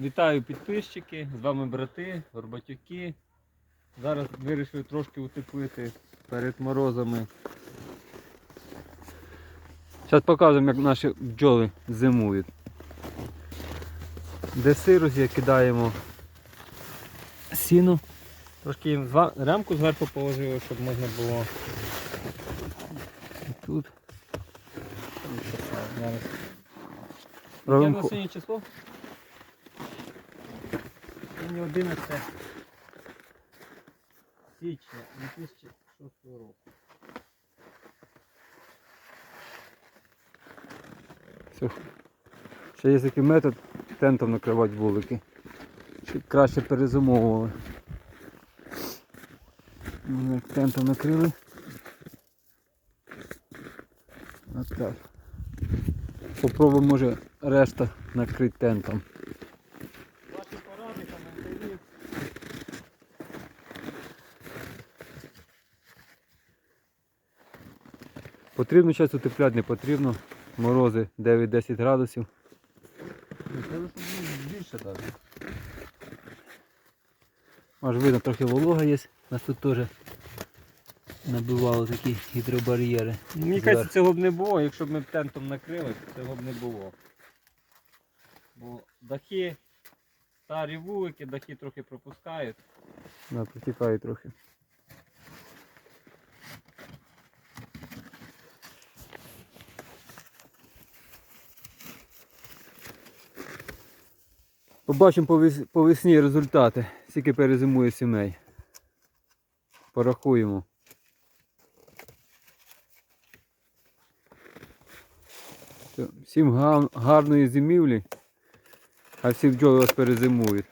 Вітаю підписчики, з вами брати, Горбатюки. Зараз вирішив трошки утеплити перед морозами. Зараз покажемо, як наші бджоли зимують. Де сирус кидаємо сіно. Трошки їм рамку зверху положили, щоб можна було. І тут. Яке хо- сьогодні число? Сьогодні 11 січня 2006 року. Все. Ще є такий метод тентом накривати вулики. Щоб краще перезимовували. Ну, Як тентом накрили. От так. Попробуємо може решта накрити тентом. Потрібно час утепляти, не потрібно. Морози 9-10 градусів. Більше. Аж видно, трохи волога є. У нас тут теж набивали такі гідробар'єри. Мені кажеться, цього б не було, якщо б ми тентом накрили, цього б не було. Бо дахи, старі вулики, дахи трохи пропускають. Да, протікає трохи. Побачимо по, вес- весні результати, скільки перезимує сімей. Порахуємо. Всім гарної зимівлі, а всі бджоли вас перезимують.